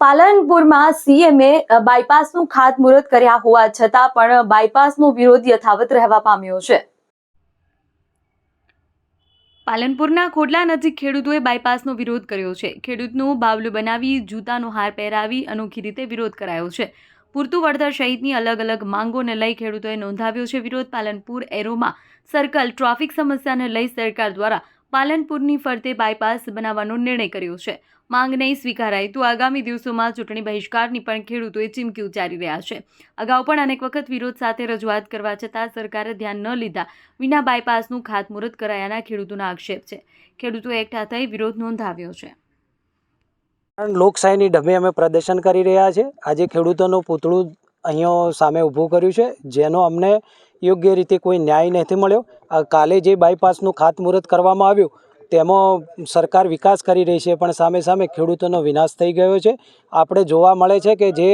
પાલનપુરમાં સીએમએ બાયપાસનું ખાતમુહૂર્ત કર્યા હોવા છતાં પણ બાયપાસનો વિરોધ યથાવત રહેવા પામ્યો છે. પાલનપુરના ખોડલા નજીક ખેડૂતોએ બાયપાસનો વિરોધ કર્યો છે. ખેડૂતનું બાવલું બનાવી, જૂતાનો હાર પહેરાવી, અનોખી રીતે વિરોધ કરાયો છે. પૂરતું વળતર સહિતની અલગ અલગ માંગોને લઈ ખેડૂતોએ નોંધાવ્યો છે વિરોધ. પાલનપુર એરોમાં સર્કલ ટ્રાફિક સમસ્યાને લઈ સરકાર દ્વારા પાલનપુરની ફરતે બાયપાસ બનાવવાનો નિર્ણય કર્યો છે. માંગ નહીં સ્વીકારાય તો આગામી દિવસોમાં ચૂંટણી બહિષ્કારની પણ ખેડૂતોએ ચીમકી ઉચ્ચારી રહ્યા છે. અગાઉ પણ અનેક વખત વિરોધ સાથે રજૂઆત કરવા છતાં સરકારે ધ્યાન ન લીધા વિના બાયપાસનું ખાતમુહૂર્ત કરાયાના ખેડૂતોના આક્ષેપ છે. ખેડૂતોએ એકઠા થઈ વિરોધ નોંધાવ્યો છે. લોકશાહીની ઢબે અમે પ્રદર્શન કરી રહ્યા છે. આજે ખેડૂતોનું પૂતળું અહીંયા સામે ઊભું કર્યું છે, જેનો અમને યોગ્ય રીતે કોઈ ન્યાય નથી મળ્યો. કાલે જે બાયપાસનું ખાતમુહૂર્ત કરવામાં આવ્યું તેમાં સરકાર વિકાસ કરી રહી છે, પણ સામે સામે ખેડૂતોનો વિનાશ થઈ ગયો છે. આપણે જોવા મળે છે કે જે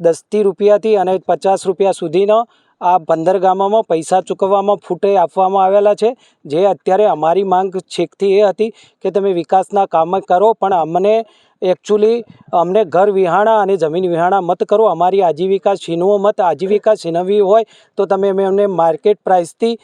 દસથી રૂપિયાથી અને પચાસ રૂપિયા સુધીનો આ પંદર ગામોમાં પૈસા ચૂકવવામાં, ફૂટે આપવામાં આવેલા છે. જે અત્યારે અમારી માંગ છેકથી એ હતી કે તમે વિકાસના કામ કરો, પણ અમને એકચ્યુઅલી અમને ઘર વિહાણા અને જમીન વિહાણા મત કરો. અમારી આજીવિકા છીનવો મત, આજીવિકા છીનવવી હોય તો તમે અમે અમને માર્કેટ પ્રાઇસથી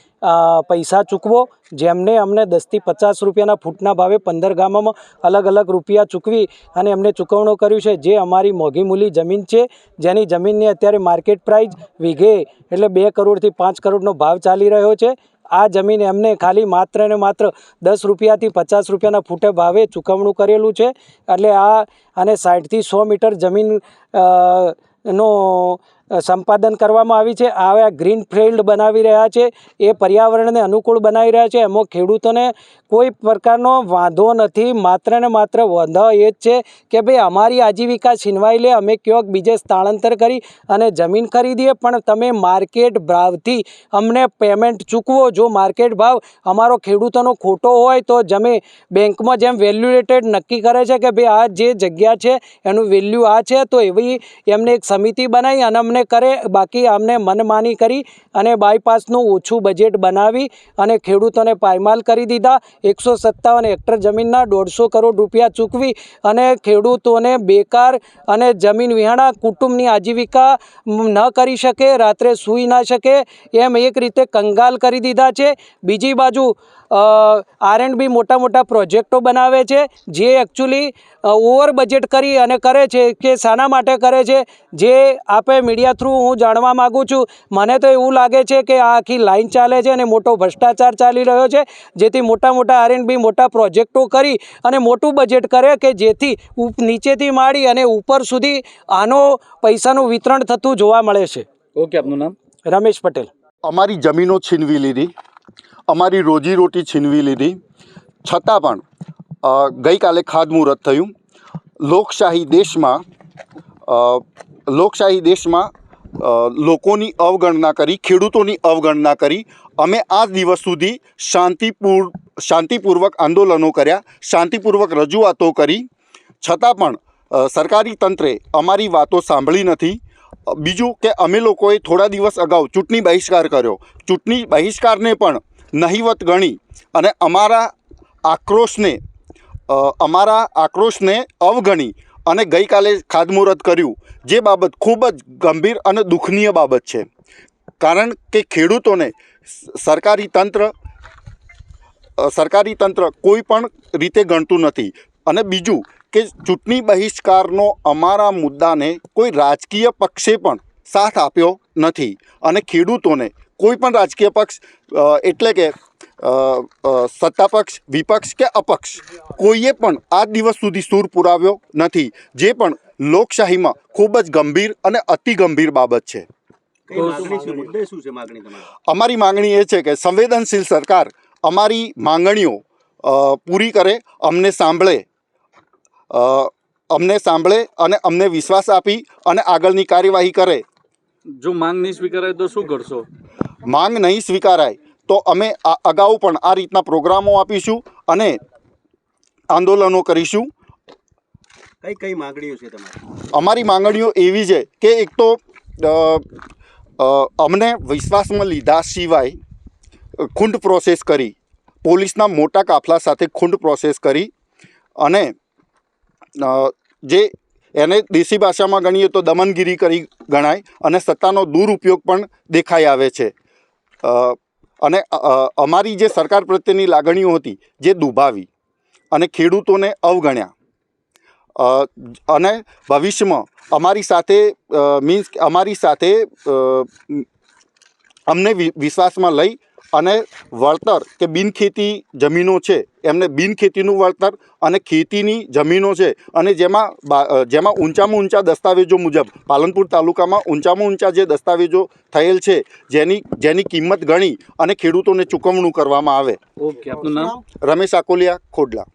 પૈસા ચૂકવો, જેમને અમને દસથી પચાસ રૂપિયાના ફૂટના ભાવે પંદર ગામોમાં અલગ અલગ રૂપિયા ચૂકવી અને અમને ચૂકવણો કર્યું છે. જે અમારી મોઘી મૂલી જમીન છે, જેની જમીનની અત્યારે માર્કેટ પ્રાઇસ વીઘે એટલે બે કરોડથી પાંચ કરોડનો ભાવ ચાલી રહ્યો છે. આ જમીન એમને ખાલી માત્ર ને માત્ર દસ રૂપિયાથી પચાસ રૂપિયાના ફૂટે ભાવે ચૂકવણું કરેલું છે. એટલે આ અને સાઠથી સો મીટર જમીન નો સંપાદન કરવામાં આવી છે. આવા ગ્રીન ફિલ્ડ બનાવી રહ્યા છે. એ પર્યાવરણને અનુકૂળ બનાવી રહ્યા છે. એમાં ખેડૂતોને કોઈ પ્રકારનો વાંધો નથી. માત્ર ને માત્ર વાંધો એ જ છે કે ભાઈ અમારી આજીવિકા છીનવાઈ લે. અમે ક્યાંક બીજે સ્થળાંતર કરી અને જમીન ખરીદીએ. પણ તમે માર્કેટ ભાવથી અમને પેમેન્ટ ચૂકવો. જો માર્કેટ ભાવ અમારો ખેડૂતોનો ખોટો હોય તો જમે બેંકમાં જેમ વેલ્યુએટેડ નક્કી કરે છે કે ભાઈ આ જે જગ્યા છે એનું વેલ્યુ આ છે. તો એવી એમને એક સમિતિ બનાવી અને અમને કરે, બાકી અમને મનમાની કરી અને બાયપાસનું ઓછું બજેટ બનાવી અને ખેડૂતોને પાયમાલ કરી દીધા. એકસો સત્તાવન હેક્ટર જમીનના દોઢસો કરોડ રૂપિયા ચૂકવી અને ખેડૂતોને બેકાર અને જમીન વિહાણા કુટુંબની આજીવિકા ન કરી શકે, રાત્રે સૂઈ ના શકે, એમ એક રીતે કંગાલ કરી દીધા છે. બીજી બાજુ આર એન્ડ બી મોટા મોટા પ્રોજેક્ટો બનાવે છે જે એકચ્યુઅલી ઓવર બજેટ કરી અને કરે છે કે શાના માટે કરે છે જે આપે મીડિયા થ્રુ હું જાણવા માગું છું. મને તો એવું લાગે છે કે આ આખી લાઈન ચાલે છે અને મોટો ભ્રષ્ટાચાર ચાલી રહ્યો છે જેથી મોટા મોટા આર એન્ડ બી મોટા પ્રોજેક્ટો કરી અને મોટું બજેટ કરે કે જેથી ઉપ- નીચેથી માડી અને ઉપર સુધી આનો પૈસાનું વિતરણ થતું જોવા મળે છે. ઓકે આપનું નામ? રમેશ પટેલ. અમારી જમીનો છીનવી લીધી. અમારી રોજીરોટી છીનવી લીધી. છતાં પણ ગઈકાલે ખાતમુહૂર્ત થયું. લોકશાહી દેશમાં લોકશાહી દેશમાં લોકોની અવગણના કરી, ખેડૂતોની અવગણના કરી. અમે આ દિવસ સુધી શાંતિપૂર્વ શાંતિપૂર્વક આંદોલનો કર્યા, શાંતિપૂર્વક રજૂઆતો કરી. છતાં પણ સરકારી તંત્રે અમારી વાતો સાંભળી નથી. બીજું કે અમે લોકોએ થોડા દિવસ અગાઉ ચૂંટણી બહિષ્કાર કર્યો. ચૂંટણી બહિષ્કારને પણ નહિવત ગણી અને અમારા આક્રોશને અમારા આક્રોશને અવગણી અને ગઈકાલે ખાદમુહૂર્ત કર્યું, જે બાબત ખૂબ જ ગંભીર અને દુઃખનીય બાબત છે. કારણ કે ખેડૂતોને સરકારી તંત્ર સરકારી તંત્ર કોઈ પણ રીતે ગણતું નથી. અને બીજું કે ચૂંટણી બહિષ્કારનો અમારા મુદ્દાને કોઈ રાજકીય પક્ષે પણ સાથ આપ્યો નથી અને ખેડૂતોને કોઈ પણ રાજકીય પક્ષ એટલે કે અ, અ, સત્તા પક્ષ વિપક્ષ કે અપક્ષ કોઈએ પણ આ દિવસ સુધી સૂર પુરાવ્યો નથી. જે પણ લોકશાહીમાં ખૂબ જ ગંભીર અને અતિ ગંભીર બાબત છે. તો માગણી શું મુદ્દે શું છે માગણી તમારી? અમારી માંગણી એ છે કે સંવેદનશીલ સરકાર અમારી માંગણીઓ પૂરી કરે અમને સાંભળે અમને સાંભળે અને અમને વિશ્વાસ આપી અને આગળની કાર્યવાહી કરે. જો માંગ નહીં સ્વીકારાય તો શું કરશો? માંગ નહીં સ્વીકારાય તો અમે આ અગાઉ પણ આ રીતના પ્રોગ્રામો આપીશું અને આંદોલનો કરીશું. કઈ કઈ માંગણીઓ છે તમારી? અમારી માંગણીઓ એવી છે કે એક તો અમને વિશ્વાસમાં લીધા સિવાય ખૂંડ પ્રોસેસ કરી પોલીસના મોટા કાફલા સાથે ખૂંડ પ્રોસેસ કરી અને જે એને દેશી ભાષામાં ગણીએ તો દમનગીરી કરી ગણાય અને સત્તાનો દુરુપયોગ પણ દેખાઈ આવે છે. અને અમારી જે સરકાર પ્રત્યેની લાગણીઓ હતી જે દુભાવી અને ખેડૂતોને અવગણ્યા. અને ભવિષ્યમાં અમારી સાથે મીન્સ અમારી સાથે અમને વિશ્વાસમાં લઈ અને વળતર કે બિનખેતી જમીનો છે એમને બિનખેતીનું વળતર અને ખેતીની જમીનો છે. અને જેમાં જેમાં ઊંચામાં ઊંચા દસ્તાવેજો મુજબ પાલનપુર તાલુકામાં ઊંચામાં ઊંચા જે દસ્તાવેજો થયેલ છે જેની જેની કિંમત ગણી અને ખેડૂતોને ચૂકવણું કરવામાં આવે. ઓકે આપનું નામ? રમેશ આકોલિયા ખોડલા.